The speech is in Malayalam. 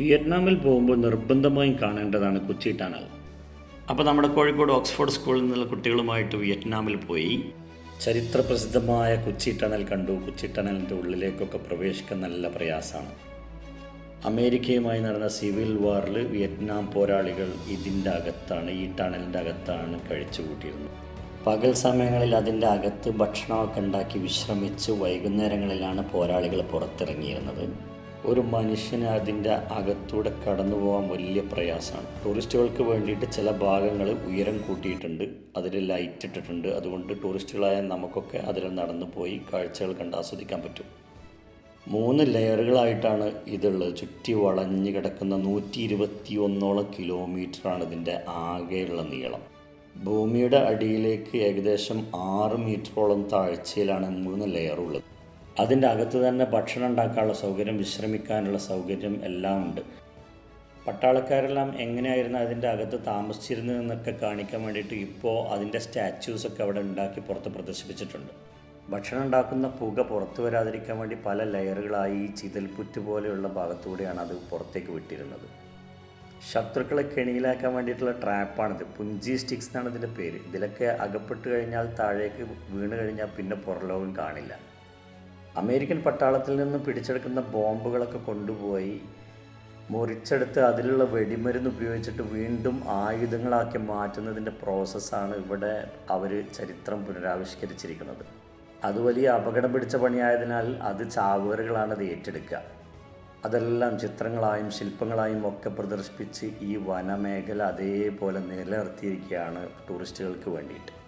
വിയറ്റ്നാമിൽ പോകുമ്പോൾ നിർബന്ധമായും കാണേണ്ടതാണ് കൊച്ചി ടണൽ. അപ്പോൾ നമ്മുടെ കോഴിക്കോട് ഓക്സ്ഫോർഡ് സ്കൂളിൽ നിന്നുള്ള കുട്ടികളുമായിട്ട് വിയറ്റ്നാമിൽ പോയി. ചരിത്ര പ്രസിദ്ധമായ കൊച്ചി ടണൽ കണ്ടു. കൊച്ചി ടണലിന്റെ ഉള്ളിലേക്കൊക്കെ പ്രവേശിക്കാൻ നല്ല പ്രയാസമാണ്. അമേരിക്കയുമായി നടന്ന സിവിൽ വാറിൽ വിയറ്റ്നാം പോരാളികൾ ഇതിന്റെ അകത്താണ് ഈ ടണലിന്റെ അകത്താണ് കഴിച്ചു കൂട്ടിയിരുന്നത് പകൽ സമയങ്ങളിൽ അതിന്റെ അകത്ത് ഭക്ഷണമൊക്കെ ഉണ്ടാക്കി വിശ്രമിച്ച് വൈകുന്നേരങ്ങളിലാണ് പോരാളികൾ പുറത്തിറങ്ങിയിരുന്നത്. ഒരു മനുഷ്യന് അതിന്റെ അകത്തൂടെ കടന്നു പോകാൻ വലിയ പ്രയാസമാണ്. ടൂറിസ്റ്റുകൾക്ക് വേണ്ടിയിട്ട് ചില ഭാഗങ്ങൾ ഉയരം കൂട്ടിയിട്ടുണ്ട്. അതിൽ ലൈറ്റ് ഇട്ടിട്ടുണ്ട്. അതുകൊണ്ട് ടൂറിസ്റ്റുകളായ നമുക്കൊക്കെ അതിൽ നടന്നു പോയി കാഴ്ചകൾ കണ്ട് ആസ്വദിക്കാൻ പറ്റും. മൂന്ന് ലെയറുകളായിട്ടാണ് ഇതുള്ളത്. ചുറ്റി വളഞ്ഞു കിടക്കുന്ന നൂറ്റി ഇരുപത്തി ഒന്നോളം കിലോമീറ്ററാണ് ഇതിന്റെ ആകെയുള്ള നീളം. ഭൂമിയുടെ അടിയിലേക്ക് ഏകദേശം ആറ് മീറ്ററോളം താഴ്ചയിലാണ് മൂന്ന് ലെയർ ഉള്ളത്. അതിന്റെ അകത്ത് തന്നെ ഭക്ഷണം ഉണ്ടാക്കാനുള്ള സൗകര്യം വിശ്രമിക്കാനുള്ള സൗകര്യം എല്ലാം ഉണ്ട്. പട്ടാളക്കാരെല്ലാം എങ്ങനെയായിരുന്നു അതിന്റെ അകത്ത് താമസിച്ചിരുന്നതെന്നൊക്കെ കാണിക്കാൻ വേണ്ടിയിട്ട് ഇപ്പോൾ അതിന്റെ സ്റ്റാച്യൂസൊക്കെ അവിടെ ഉണ്ടാക്കി പുറത്ത് പ്രദർശിപ്പിച്ചിട്ടുണ്ട്. ഭക്ഷണം ഉണ്ടാക്കുന്ന പുക പുറത്തു വരാതിരിക്കാൻ വേണ്ടി പല ലെയറുകളായി ഈ ചിതൽപുറ്റ് പോലെയുള്ള ഭാഗത്തൂടെയാണ് അത് പുറത്തേക്ക് വിട്ടിരുന്നത്. ശത്രുക്കളെ കെണിയിലാക്കാൻ വേണ്ടിയിട്ടുള്ള ട്രാപ്പാണിത്. പുഞ്ചി സ്റ്റിക്സ് എന്നാണ് ഇതിന്റെ പേര്. ഇതിലൊക്കെ അകപ്പെട്ട് കഴിഞ്ഞാൽ താഴേക്ക് വീണ് കഴിഞ്ഞാൽ പിന്നെ പുറലോകം കാണില്ല. അമേരിക്കൻ പട്ടാളത്തിൽ നിന്ന് പിടിച്ചെടുക്കുന്ന ബോംബുകളൊക്കെ കൊണ്ടുപോയി മുറിച്ചെടുത്ത് അതിലുള്ള വെടിമരുന്ന് ഉപയോഗിച്ചിട്ട് വീണ്ടും ആയുധങ്ങളാക്കി മാറ്റുന്നതിന്റെ പ്രോസസ്സാണ് ഇവിടെ അവർ ചരിത്രം പുനരാവിഷ്കരിച്ചിരിക്കുന്നത്. അത് വലിയ അപകടം പിടിച്ച പണിയായതിനാൽ അത് ചാവേറുകളാണ് അത് ഏറ്റെടുക്കുക. അതെല്ലാം ചിത്രങ്ങളായും ശില്പങ്ങളായും ഒക്കെ പ്രദർശിപ്പിച്ച് ഈ വനമേഖല അതേപോലെ നിലനിർത്തിയിരിക്കുകയാണ് ടൂറിസ്റ്റുകൾക്ക് വേണ്ടിയിട്ട്.